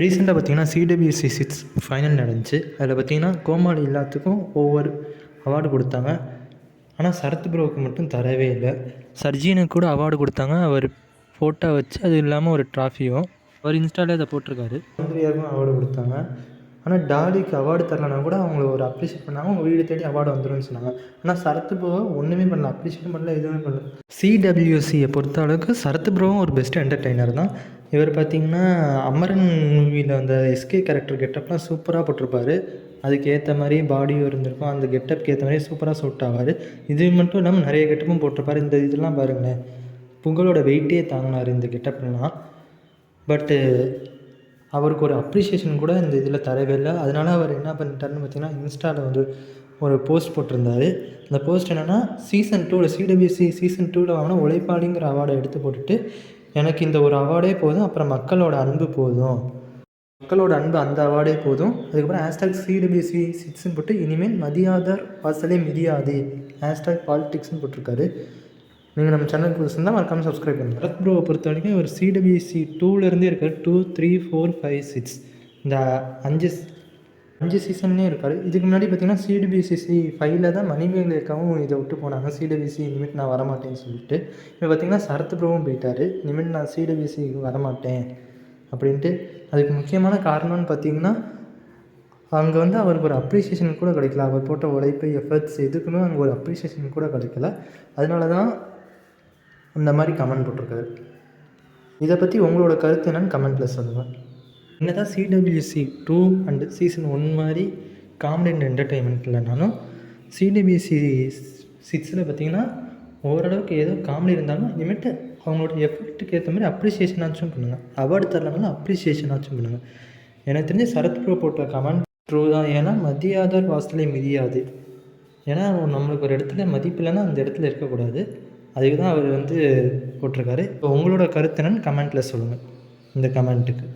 ரீசெண்டாக பார்த்தீங்கன்னா CWC six final நடந்துச்சு. அதில் பார்த்தீங்கன்னா கோமாளி எல்லாத்துக்கும் ஒவ்வொரு அவார்டு கொடுத்தாங்க. ஆனால் சரத் ப்ரோவுக்கு மட்டும் தரவே இல்லை. சர்ஜீனுக்கு கூட அவார்டு கொடுத்தாங்க. அவர் ஃபோட்டோ வச்சு அது இல்லாமல் ஒரு ட்ராஃபியும் அவர் இன்ஸ்டாலே அதை போட்டிருக்காரு. மந்திரியாருக்கும் அவார்டு கொடுத்தாங்க. ஆனால் டாலிக்கு அவார்டு தரலனா கூட அவங்கள ஒரு அப்ரிஷியேட் பண்ணாங்க அவங்க வீடு தேடி அவார்டு வந்துடும்னு சொன்னாங்க. ஆனால் சரத் ப்ரோவை ஒன்றுமே பண்ணல. அப்ரிஷியேட் பண்ணல எதுவுமே பண்ணல. சிடபிள்யூசியை பொறுத்த அளவுக்கு சரத் ப்ரோவும் ஒரு பெஸ்ட் என்டர்டெய்னர் தான். இவர் பார்த்தீங்கன்னா அமரன் மூவியில் அந்த எஸ்கே கேரக்டர் கெட்டப்லாம் சூப்பராக போட்டிருப்பாரு. அதுக்கு ஏற்ற மாதிரி பாடியும் இருந்திருக்கும். அந்த கெட்டப்க்கு ஏற்ற மாதிரி சூப்பராக சூட் ஆவார். இது மட்டும் இல்லாமல் நிறைய கெட்டப்பும் போட்டிருப்பாரு. இந்த இதெல்லாம் பாருங்களேன். புகழோட வெயிட்டே தாங்கினார் இந்த கெட்டப்லாம் பட்டு அவருக்கு ஒரு அப்ரிஷியேஷன் கூட இந்த இதில் தரவே இல்லை. அதனால் அவர் என்ன பண்ணிட்டாருன்னு பார்த்தீங்கன்னா இன்ஸ்டாவில் வந்து ஒரு போஸ்ட் போட்டிருந்தாரு. அந்த போஸ்ட் என்னென்னா சீசன் டூவில் சிடபிசி சீசன் டூவில் வாங்கினா உழைப்பாளிங்கிற அவார்டை எடுத்து போட்டுட்டு எனக்கு இந்த ஒரு அவார்டே போதும் அப்புறம் மக்களோட அன்பு போதும். மக்களோட அன்பு அந்த அவார்டே போதும். அதுக்கப்புறம் ஹேஷ்டாக் சிடபிள்யூசி சிக்ஸ்ன்னு போட்டு இனிமேல் மதியாதார் வாசலே மிதியாது. ஹேஷ்டாக் பாலிடிக்ஸ்னு போட்டிருக்காரு. நீங்கள் நம்ம சேனலுக்கு புதுசு தான் மறக்காமல் சப்ஸ்கிரைப் பண்ணுங்கள் பரத் ப்ரோவை பொறுத்த வரைக்கும் ஒரு சிடபிள்யூசி டூலேருந்தே இருக்கார். Two three four five six இந்த அஞ்சு அஞ்சு சீசன்லேயே இருக்கார். இதுக்கு முன்னாடி பார்த்தீங்கன்னா சிடிபிசிசி ஃபைவ்ல தான் மணிமேகலைக்காவும் இதை விட்டு போனாங்க. சிடிபிசி இனிமேட் நான் வரமாட்டேன்னு சொல்லிட்டு. இப்போ பார்த்தீங்கன்னா சரத் பிரபுவும் போயிட்டார். இனிமேட் நான் சிடபிள்யூசிக்கு வரமாட்டேன் அப்படின்ட்டு. அதுக்கு முக்கியமான காரணம்னு பார்த்தீங்கன்னா அங்கே வந்து அவருக்கு ஒரு அப்ரிசியேஷன் கூட கிடைக்கல. அவர் போட்ட உழைப்பு எஃபர்ட்ஸ் எதுக்குமே அங்கே ஒரு அப்ரிசியேஷன் கூட கிடைக்கல. அதனால தான் அந்த மாதிரி கமெண்ட் போட்டிருக்காரு. இதை பற்றி உங்களோட கருத்து என்னன்னு கமெண்ட்டில் சொல்லுங்கள் என்ன தான் CWC two and season one மாதிரி காமெடி அண்ட் என்டர்டெயின்மெண்ட் இல்லைனாலும் சிடபிள்யூசி சிக்ஸில் பார்த்தீங்கன்னா ஓரளவுக்கு ஏதோ காமெடி இருந்தாலும் இனிமேட்டு அவங்களோட எஃபெக்ட்டுக்கு ஏற்ற மாதிரி அப்ரிசியேஷனாச்சும் பண்ணுங்கள் அவார்டு தரலனாலும் அப்ரிசியேஷனாச்சும் பண்ணுங்கள் எனக்கு தெரிஞ்ச சரத் ப்ரோ போட்ட கமெண்ட் ட்ரூ தான். ஏன்னா மதியாதார் வாசலே மிதியாது. ஏன்னா நம்மளுக்கு ஒரு இடத்துல மதிப்பு இல்லைன்னா அந்த இடத்துல இருக்கக்கூடாது. அதுக்கு தான் அவர் வந்து போட்டிருக்காரு. இப்போ உங்களோட கருத்து என்னன்னு கமெண்ட்டில் சொல்லுங்கள் இந்த கமெண்ட்டுக்கு